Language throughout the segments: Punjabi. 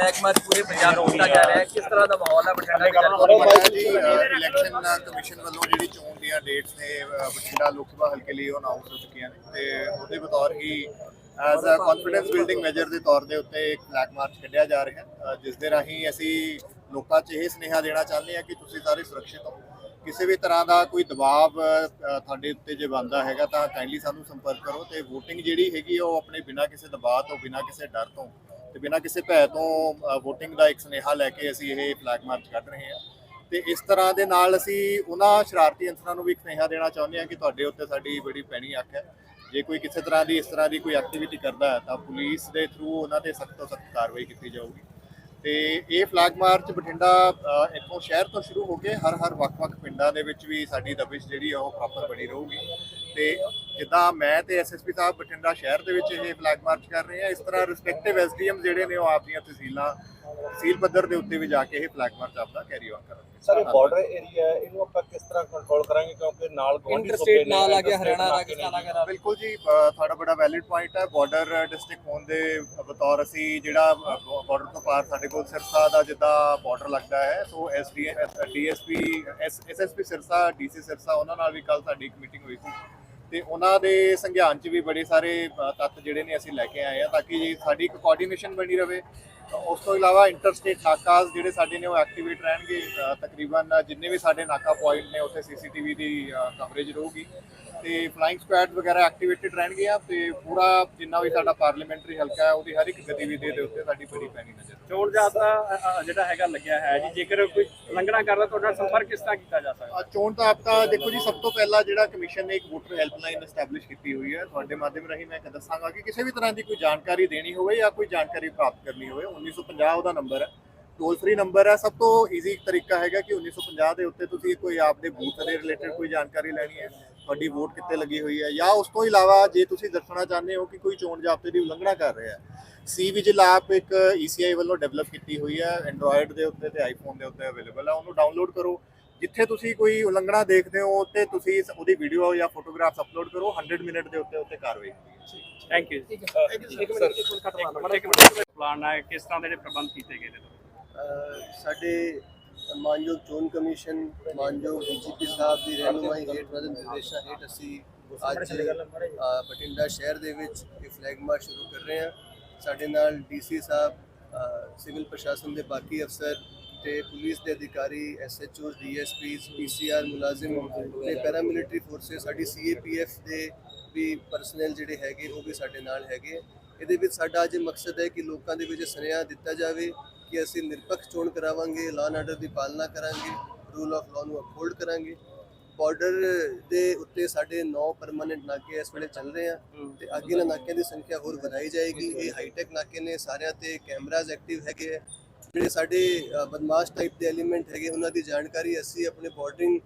ਕਹੋਗੇ ਮਾਰਚ ਪੂਰੇ ਪੰਜਾਬ ਨੂੰ ਕੀਤਾ ਜਾ ਰਿਹਾ ਹੈ। ਕਿਸ ਤਰ੍ਹਾਂ ਦਾ ਮਾਹੌਲ ਹੈ ਬਠਿੰਡਾ ਦੇ ਇਲੈਕਸ਼ਨ ਕਮਿਸ਼ਨ ਵੱਲੋਂ ਜਿਹੜੀ ਚੋਣ ਦੀਆਂ ਡੇਟਸ ਨੇ ਬਠਿੰਡਾ ਲੋਕ ਸਭਾ ਹਲਕੇ ਲਈ ਅਨਾਉਂਸ ਹੋ ਚੁੱਕੀਆਂ ਨੇ। ਤੇ ਉਹਦੇ ਬਤੌਰ ਹੀ as a confidence building measure ਦੇ ਤੌਰ ਦੇ ਉੱਤੇ ਇੱਕ ਫਲੈਗ ਮਾਰਚ ਕੱਢਿਆ ਜਾ ਰਿਹਾ ਹੈ। ਜਿਸ ਦੇ ਰਾਹੀਂ ਅਸੀਂ ਲੋਕਾਂ 'ਚ ਇਹ ਸੁਨੇਹਾ ਦੇਣਾ ਚਾਹੁੰਦੇ ਹਾਂ ਕਿ ਤੁਸੀਂ ਸਾਰੇ ਸੁਰੱਖਿਅਤ ਹੋ। ਕਿਸੇ ਵੀ ਤਰ੍ਹਾਂ ਦਾ ਕੋਈ ਦਬਾਅ ਤੁਹਾਡੇ ਉੱਤੇ ਜੇ ਬੰਦਾ ਹੈਗਾ ਤਾਂ ਕਾਈਂਡਲੀ ਸਾਨੂੰ ਸੰਪਰਕ ਕਰੋ ਤੇ VOTING ਜਿਹੜੀ ਹੈਗੀ ਆ, ਉਹ ਆਪਣੇ ਬਿਨਾਂ ਕਿਸੇ ਦਬਾਅ ਤੋਂ ਬਿਨਾਂ ਕਿਸੇ ਡਰ ਤੋਂ ਤੇ ਬਿਨਾਂ ਕਿਸੇ ਭੈ ਤੋਂ VOTING ਦਾ ਇੱਕ ਸੁਨੇਹਾ ਲੈ ਕੇ ਅਸੀਂ ਇਹ ਫਲੈਗ ਮਾਰਚ ਕੱਢ ਰਹੇ ਹਾਂ। ਤੇ ਇਸ ਤਰ੍ਹਾਂ ਦੇ ਨਾਲ ਅਸੀਂ ਉਹਨਾਂ ਸ਼ਰਾਰਤੀ ਅੰਸਰਾਂ ਨੂੰ ਵੀ ਇੱਕ ਸੁਨੇਹਾ ਦੇਣਾ ਚਾਹੁੰਦੇ ਹਾਂ ਕਿ ਤੁਹਾਡੇ ਉੱਤੇ ਸਾਡੀ ਬੜੀ ਪੈਣੀ ਅੱਖ ਹੈ। ਜੇ ਕੋਈ ਕਿਸੇ ਤਰ੍ਹਾਂ ਦੀ, ਇਸ ਤਰ੍ਹਾਂ ਦੀ ਕੋਈ ਐਕਟੀਵਿਟੀ ਕਰਦਾ ਹੈ, ਤਾਂ ਪੁਲਿਸ ਦੇ ਥਰੂ ਉਹਨਾਂ ਤੇ ਸਖਤ ਤੋਂ ਸਖਤ ਕਾਰਵਾਈ ਕੀਤੀ ਜਾਊਗੀ। ਤੇ ਇਹ ਫਲੈਗ ਮਾਰਚ ਬਠਿੰਡਾ ਇੱਥੋਂ ਸ਼ਹਿਰ ਤੋਂ ਸ਼ੁਰੂ ਹੋ ਕੇ ਹਰ ਹਰ ਵੱਖ-ਵੱਖ ਪਿੰਡਾਂ ਦੇ ਵਿੱਚ ਵੀ ਸਾਡੀ ਦਬਿਸ਼ ਜਿਹੜੀ ਆ ਉਹ ਪ੍ਰੋਪਰ ਬਣੀ ਰਹੂਗੀ। ਤੇ ਜਿੱਦਾਂ ਮੈਂ ਤੇ ਐਸਐਸਪੀ ਸਾਹਿਬ ਬਠਿੰਡਾ ਸ਼ਹਿਰ ਦੇ ਵਿੱਚ ਇਹ ਫਲੈਗ ਮਾਰਚ ਕਰ ਰਹੇ ਆ ਇਸ ਤਰ੍ਹਾਂ ਰਿਸਪੈਕਟਿਵ ਐਸਡੀਐਮ ਜਿਹੜੇ ਨੇ ਉਹ ਆਪਦੀਆਂ ਤਹਿਸੀਲਾਂ ਤਹਿਸੀਲ ਪੱਧਰ ਦੇ ਉੱਤੇ ਵੀ ਜਾ ਕੇ ਇਹ ਫਲੈਗ ਮਾਰਚ ਆਪਦਾ ਕੈਰੀ ਆਨ ਕਰਨਗੇ ਸਰ ਇਹ ਬਾਰਡਰ ਏਰੀਆ ਹੈ ਇਹਨੂੰ ਆਪਾਂ ਕਿਸ ਤਰ੍ਹਾਂ ਕੰਟਰੋਲ ਕਰਾਂਗੇ? ਕਿਉਂਕਿ ਨਾਲ ਇੰਟਰਸਟੇਟ ਨੇ, ਨਾਲ ਆ ਗਿਆ ਹਰਿਆਣਾ। ਰਾਜਸਥਾਨ ਆ ਗਿਆ। ਬਿਲਕੁਲ ਜੀ ਤੁਹਾਡਾ ਬੜਾ ਵੈਲਿਡ ਪੁਆਇੰਟ ਹੈ। ਬਾਰਡਰ ਡਿਸਟ੍ਰਿਕਟ ਹੋਣ ਦੇ ਬਤੌਰ ਅਸੀਂ ਜਿਹੜਾ ਬਾਰਡਰ ਤੋਂ ਪਾਰ ਸਾਡੇ ਕੋਲ ਸਿਰਸਾ ਦਾ ਜਿੱਦਾਂ ਬਾਰਡਰ ਲੱਗਦਾ ਹੈ so SD DSP SSP Sirsa DC Sirsa ਉਹਨਾਂ ਨਾਲ ਵੀ ਕੱਲ ਸਾਡੀ ਇੱਕ ਮੀਟਿੰਗ ਹੋਈ ਸੀ। ਤੇ ਉਹਨਾਂ ਦੇ ਸੰਗਿਆਨ ਚ ਵੀ ਬੜੇ ਸਾਰੇ ਅ, ਤੱਤ ਜਿਹੜੇ ਨੇ ਅਸੀਂ ਲੈ ਕੇ ਆਏ ਆ ਤਾਂ ਕਿ ਸਾਡੀ ਇੱਕ ਕੋਆਰਡੀਨੇਸ਼ਨ ਬਣੀ ਰਹੇ ਉਸ ਤੋਂ ਇਲਾਵਾ ਇੰਟਰਸਟੇਟ ਨਾਕਾਸ ਜਿਹੜੇ ਸਾਡੇ ਨੇ ਉਹ ਐਕਟੀਵੇਟ ਰਹਿਣਗੇ ਤਕਰੀਬਨ ਜਿੰਨੇ ਵੀ ਸਾਡੇ ਨਾਕਾ ਪੁਆਇੰਟ ਨੇ ਉੱਥੇ ਸੀਸੀਟੀਵੀ ਦੀ ਕਵਰੇਜ ਰਹੂਗੀ। ਤੇ ਫਲਾਈਂਗ ਸਕੁਐਡ ਵਗੈਰਾ ਐਕਟੀਵੇਟਡ ਰਹਿਣਗੀਆਂ ਤੇ ਪੂਰਾ ਜਿੰਨਾ ਵੀ ਸਾਡਾ ਪਾਰਲੀਮੈਂਟਰੀ ਹਲਕਾ ਹੈ ਉਹਦੀ ਹਰ ਇੱਕ ਗਤੀਵਿਧੀ ਦੇ ਉੱਤੇ ਸਾਡੀ ਬੜੀ ਪੈਣੀ ਨਜ਼ਰ ਚੋਣ ਜਾਬਤਾ ਜਿਹੜਾ ਹੈਗਾ ਲੱਗਿਆ ਹੈ ਜੀ ਜੇਕਰ ਕੋਈ ਉਲੰਘਣਾ ਕਰਦਾ ਤੁਹਾਡੇ ਸੰਪਰਕ ਕਿਸ ਤਰ੍ਹਾਂ ਕੀਤਾ ਜਾ ਸਕਦਾ? ਚੋਣ ਤਾਂ ਆਪਕਾ ਦੇਖੋ ਜੀ ਸਭ ਤੋਂ ਪਹਿਲਾਂ ਜਿਹੜਾ ਕਮਿਸ਼ਨ ਨੇ ਇੱਕ ਵੋਟਰ ਹੈਲਪਲਾਈਨ ਐਸਟੈਬਲਿਸ਼ ਕੀਤੀ ਹੋਈ ਹੈ ਤੁਹਾਡੇ ਮਾਧਿਅਮ ਰਾਹੀਂ ਮੈਂ ਦੱਸਾਂਗਾ ਕਿ ਕਿਸੇ ਵੀ ਤਰ੍ਹਾਂ ਦੀ ਕੋਈ ਜਾਣਕਾਰੀ ਦੇਣੀ ਹੋਵੇ ਜਾਂ ਕੋਈ ਜਾਣਕਾਰੀ ਪ੍ਰਾਪਤ ਕਰਨੀ ਹੋਵੇ 1950 ਉਹਦਾ ਨੰਬਰ ਹੈ। ਟੋਲ ਫ੍ਰੀ ਨੰਬਰ ਹੈ ਸਭ ਤੋਂ ਈਜ਼ੀ ਤਰੀਕਾ ਹੈਗਾ ਕਿ 1950 ਦੇ ਉੱਤੇ ਤੁਸੀਂ ਕੋਈ ਆਪਦੇ ਬੂਥ ਦੇ ਰਿਲੇਟਡ ਕੋਈ ਜਾਣਕਾਰੀ ਲੈਣੀ ਹੈ। ਤੁਹਾਡੀ ਵੋਟ ਕਿੱਥੇ ਲੱਗੀ ਹੋਈ ਹੈ? ਜਾਂ ਉਸ ਤੋਂ ਇਲਾਵਾ ਜੇ ਤੁਸੀਂ ਦੱਸਣਾ ਚਾਹੁੰਦੇ ਹੋ ਕਿ ਕੋਈ ਚੋਣ ਜ਼ਾਬਤੇ ਦੀ ਉਲੰਘਣਾ ਕਰ ਰਿਹਾ ਹੈ ਸੀ ਵਿਜਿਲ ਐਪ ਇੱਕ ECI ਵੱਲੋਂ ਡਿਵੈਲਪ ਕੀਤੀ ਹੋਈ ਹੈ ਐਂਡਰੋਇਡ ਦੇ ਉੱਤੇ ਤੇ ਆਈਫੋਨ ਦੇ ਉੱਤੇ ਅਵੇਲੇਬਲ ਹੈ ਉਹਨੂੰ ਡਾਊਨਲੋਡ ਕਰੋ। ਜਿੱਥੇ ਤੁਸੀਂ ਕੋਈ ਉਲੰਘਣਾ ਦੇਖਦੇ ਹੋ ਤੇ ਤੁਸੀਂ ਉਹਦੀ ਵੀਡੀਓ ਜਾਂ ਫੋਟੋਗ੍ਰਾਫ ਅਪਲੋਡ ਕਰੋ 100 ਮਿੰਟ ਦੇ ਉੱਤੇ ਉੱਤੇ ਕਾਰਵਾਈ ਥੈਂਕ ਯੂ ਪਲਾਨ ਹੈ ਕਿਸ ਤਰ੍ਹਾਂ ਦੇ ਪ੍ਰਬੰਧ ਕੀਤੇ ਗਏ ਨੇ? ਸਾਡੇ ਮਾਨਯੋਗ ਚੋਣ ਕਮਿਸ਼ਨ ਮਾਨਯੋਗ ਡੀਜੀਪੀ ਸਾਹਿਬ ਦੀ ਰਹਿਨੁਮਾਈ ਹੇਠ ਨਜ਼ਰ ਨਿਰਦੇਸ਼ਾਂ ਹੇਠ ਅਸੀਂ ਅੱਜ ਅ, ਬਠਿੰਡਾ ਸ਼ਹਿਰ ਦੇ ਵਿੱਚ ਇਹ ਫਲੈਗ ਮਾਰਚ ਸ਼ੁਰੂ ਕਰ ਰਹੇ ਹਾਂ। ਸਾਡੇ ਨਾਲ ਡੀਸੀ ਸਾਹਿਬ ਸਿਵਲ ਪ੍ਰਸ਼ਾਸਨ ਦੇ ਬਾਕੀ ਅਫਸਰ ਤੇ ਪੁਲਿਸ ਦੇ ਅਧਿਕਾਰੀ ਐਸਐਚਓ ਡੀਐਸਪੀਸ ਪੀਸੀਆਰ ਮੁਲਾਜ਼ਮ ਤੇ ਪੈਰਾਮਿਲਟਰੀ ਫੋਰਸਸ ਸਾਡੀ ਸੀਏਪੀਐਫ ਦੇ ਵੀ ਪਰਸਨਲ ਜਿਹੜੇ ਹੈਗੇ ਉਹ ਵੀ ਸਾਡੇ ਨਾਲ ਹੈਗੇ। ਇਹਦੇ ਵਿੱਚ ਸਾਡਾ ਅੱਜ ਮਕਸਦ ਹੈ ਕਿ ਲੋਕਾਂ ਦੇ ਵਿੱਚ ਸੁਨੇਹਾ ਦਿੱਤਾ ਜਾਵੇ ਕਿ ਅਸੀਂ ਨਿਰਪੱਖ ਚੋਣ ਕਰਾਵਾਂਗੇ ਲਾਅ ਐਂਡ ਆਰਡਰ ਦੀ ਪਾਲਣਾ ਕਰਾਂਗੇ ਰੂਲ ਆਫ ਲਾਅ ਨੂੰ ਅਪਹੋਲਡ ਕਰਾਂਗੇ। ਬਾਰਡਰ ਦੇ ਉੱਤੇ ਸਾਡੇ 9 ਪਰਮਾਨੈਂਟ ਨਾਕੇ ਇਸ ਵੇਲੇ ਚੱਲ ਰਹੇ ਆ ਤੇ ਅੱਗੇ ਇਹਨਾਂ ਨਾਕਿਆਂ ਦੀ ਸੰਖਿਆ ਹੋਰ ਵਧਾਈ ਜਾਏਗੀ। ਇਹ ਹਾਈਟੈਕ ਨਾਕੇ ਨੇ ਸਾਰਿਆਂ ਤੇ ਕੈਮਰਾਜ਼ ਐਕਟਿਵ ਹੈਗੇ ਜਿਹੜੇ ਸਾਡੇ ਬਦਮਾਸ਼ ਟਾਈਪ ਦੇ ਐਲੀਮੈਂਟ ਹੈਗੇ ਉਹਨਾਂ ਦੀ ਜਾਣਕਾਰੀ ਅਸੀਂ ਆਪਣੇ ਬਾਰਡਰਿੰਗ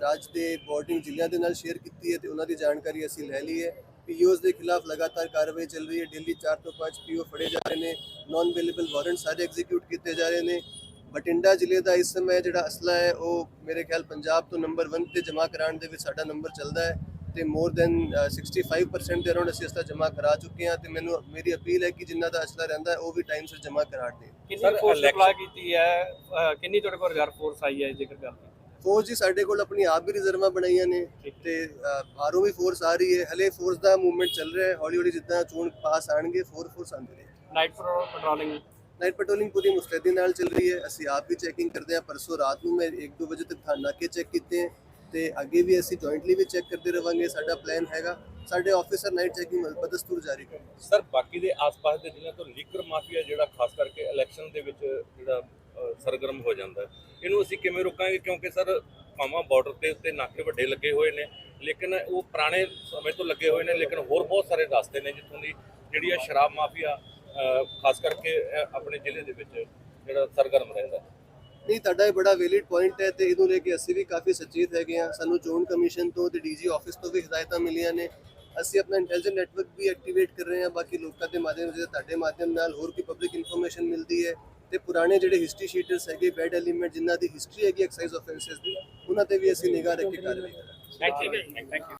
ਰਾਜ ਦੇ ਬਾਰਡਰਿੰਗ ਜ਼ਿਲ੍ਹਿਆਂ ਦੇ ਨਾਲ ਸ਼ੇਅਰ ਕੀਤੀ ਹੈ ਤੇ ਉਹਨਾਂ ਦੀ ਜਾਣਕਾਰੀ ਅਸੀਂ ਲੈ ਲਈ ਹੈ। ਪੀਓਸ ਦੇ ਖਿਲਾਫ ਲਗਾਤਾਰ ਕਾਰਵਾਈ ਚੱਲ ਰਹੀ ਹੈ। ਦਿੱਲੀ 4 ਤੋਂ 5 ਪੀਓ ਫੜੇ ਜਾ ਰਹੇ ਨੇ। ਨਾਨ ਅਵੇਲੇਬਲ ਵਾਰੰਟ ਸਾਰੇ ਐਗਜ਼ੀਕਿਊਟ ਕੀਤੇ ਜਾ ਰਹੇ ਨੇ। ਬਠਿੰਡਾ ਜ਼ਿਲ੍ਹੇ ਦਾ ਇਸ ਸਮੇਂ ਜਿਹੜਾ ਅਸਲਾ ਹੈ ਉਹ ਮੇਰੇ ਖਿਆਲ ਪੰਜਾਬ ਤੋਂ ਨੰਬਰ 1 ਤੇ ਜਮ੍ਹਾਂ ਕਰਾਉਣ ਦੇ ਵਿੱਚ ਸਾਡਾ ਨੰਬਰ ਚੱਲਦਾ ਹੈ ਤੇ ਮੋਰ ਦੈਨ 65% ਦੇ ਅਰਾਊਂਡ ਅਸੀਂ ਅਸਲਾ ਜਮ੍ਹਾਂ ਕਰਾ ਚੁੱਕੇ ਹਾਂ ਤੇ ਮੈਨੂੰ ਮੇਰੀ ਅਪੀਲ ਹੈ ਕਿ ਜਿਨ੍ਹਾਂ ਦਾ ਅਸਲਾ ਰਹਿੰਦਾ ਹੈ ਉਹ ਵੀ ਟਾਈਮ ਸਿਰ ਜਮ੍ਹਾਂ ਕਰਾ ਦੇਣ ਕਿੰਨੀ Sir, ਫੋਰਸ ਅਪਲਾਈ ਕੀਤੀ ਹੈ? ਕਿੰਨੀ ਤੁਹਾਡੇ ਕੋਲ ਰਿਜ਼ਰਵ ਫੋਰਸ ਆਈ ਹੈ ਜੇਕਰ ਗੱਲ ਫੌਜ ਜੀ ਸਾਡੇ ਕੋਲ ਆਪਣੀ ਆਪ ਵੀ ਰਿਜ਼ਰਵਾਂ ਬਣਾਈਆਂ ਨੇ ਤੇ ਬਾਹਰੋਂ ਵੀ ਫੋਰਸ ਆ ਰਹੀ ਹੈ। ਹਲੇ ਫੋਰਸ ਦਾ ਮੂਵਮੈਂਟ ਚੱਲ ਰਿਹਾ ਹੈ। ਹੌਲੀ ਹੌਲੀ ਜਿੱਦਾਂ ਚੋਣ ਪਾਸ ਆਣਗੇ ਫੋਰ ਫੋਰਸ ਆਉਂਦੇ ਨੇ। ਨਾਈਟ ਪੈਟਰੋਲਿੰਗ ਨਾਈਟ ਪੈਟਰੋਲਿੰਗ ਪੂਰੀ ਮੁਸਤੈਦੀ ਨਾਲ ਚੱਲ ਰਹੀ ਹੈ। ਅਸੀਂ ਆਪ ਵੀ ਚੈਕਿੰਗ ਕਰਦੇ ਹਾਂ। ਪਰਸੋਂ ਰਾਤ ਨੂੰ ਮੈਂ 1-2 ਵਜੇ ਤੱਕ ਥਾਣਾ ਕੇ ਚੈੱਕ ਕੀਤੇ ਹੈ ਤੇ ਅੱਗੇ ਵੀ ਅਸੀਂ ਜੁਆਇੰਟਲੀ ਵੀ ਚੈੱਕ ਕਰਦੇ ਰਵਾਂਗੇ। ਸਾਡਾ ਪਲਾਨ ਹੈਗਾ। ਸਾਡੇ ਆਫੀਸਰ ਨਾਈਟ ਚੈਕਿੰਗ ਬਦਸਤੂਰ ਜਾਰੀ ਕਰਨਗੇ। ਸਰ ਬਾਕੀ ਦੇ ਆਸ-ਪਾਸ ਦੇ ਜ਼ਿਲ੍ਹਿਆਂ ਤੋਂ ਲੀਕਰ ਮਾਫੀਆ ਜਿਹੜਾ ਖਾਸ ਕਰਕੇ ਇਲੈਕਸ਼ਨ ਦੇ ਵਿੱਚ ਜਿਹੜਾ ਸਰਗਰਮ ਹੋ ਜਾਂਦਾ ਇਹਨੂੰ ਅਸੀਂ ਕਿਵੇਂ ਰੋਕਾਂਗੇ? ਕਿਉਂਕਿ ਸਰ ਭਾਵਾਂ ਬਾਰਡਰ ਤੇ ਉੱਤੇ ਨਾਕੇ ਵੱਡੇ ਲੱਗੇ ਹੋਏ ਨੇ ਲੇਕਿਨ ਉਹ ਪੁਰਾਣੇ ਸਮੇਂ ਤੋਂ ਲੱਗੇ ਹੋਏ ਨੇ ਲੇਕਿਨ ਹੋਰ ਬਹੁਤ ਸਾਰੇ ਰਸਤੇ ਨੇ ਜਿੱਥੋਂ ਦੀ ਜਿਹੜੀ ਆ ਸ਼ਰਾਬ ਮਾਫੀਆ ਖਾਸ ਕਰਕੇ ਆਪਣੇ ਜ਼ਿਲ੍ਹੇ ਦੇ ਵਿੱਚ ਜਿਹੜਾ ਸਰਗਰਮ ਰਹਿੰਦਾ। ਹੈ ਨਹੀਂ ਤੁਹਾਡਾ ਇਹ ਬੜਾ ਵੈਲਿਡ ਪੁਆਇੰਟ ਹੈ ਤੇ ਇਹਨੂੰ ਲੈ ਕੇ ਅਸੀਂ ਵੀ ਕਾਫੀ ਸੁਚੇਤ ਹੈਗੇ ਆ ਸਾਨੂੰ ਚੋਣ ਕਮਿਸ਼ਨ ਤੋਂ ਤੇ ਡੀਜੀ ਆਫਿਸ ਤੋਂ ਵੀ ਹਦਾਇਤਾਂ ਮਿਲੀਆਂ ਨੇ। ਅਸੀਂ ਆਪਣਾ ਇੰਟੈਲੀਜੈਂਟ ਨੈਟਵਰਕ ਵੀ ਐਕਟੀਵੇਟ ਕਰ ਰਹੇ ਹਾਂ। ਬਾਕੀ ਲੋਕਾਂ ਦੇ ਮਾਧਿਅਮ ਜਿਹਦੇ ਤੁਹਾਡੇ ਮਾਧਿਅਮ ਨਾਲ ਹੋਰ ਵੀ ਪਬਲਿਕ ਇਨਫੋਰਮੇਸ਼ਨ ਮਿਲਦੀ ਹੈ ਤੇ ਪੁਰਾਣੇ ਜਿਹੜੇ ਹਿਸਟਰੀ ਸ਼ੀਟਰਸ ਹੈਗੇ ਬੈਡ ਐਲੀਮੈਂਟ ਜਿਨ੍ਹਾਂ ਦੀ ਹਿਸਟਰੀ ਹੈਗੀ ਐਕਸਾਈਜ਼ ਆਫੈਂਸਸ ਦੀ ਉਹਨਾਂ ਤੇ ਵੀ ਅਸੀਂ ਨਿਗਾਹ ਰੱਖ ਕੇ ਕਾਰਵਾਈ ਕਰਾਂਗੇ। Thank you thank you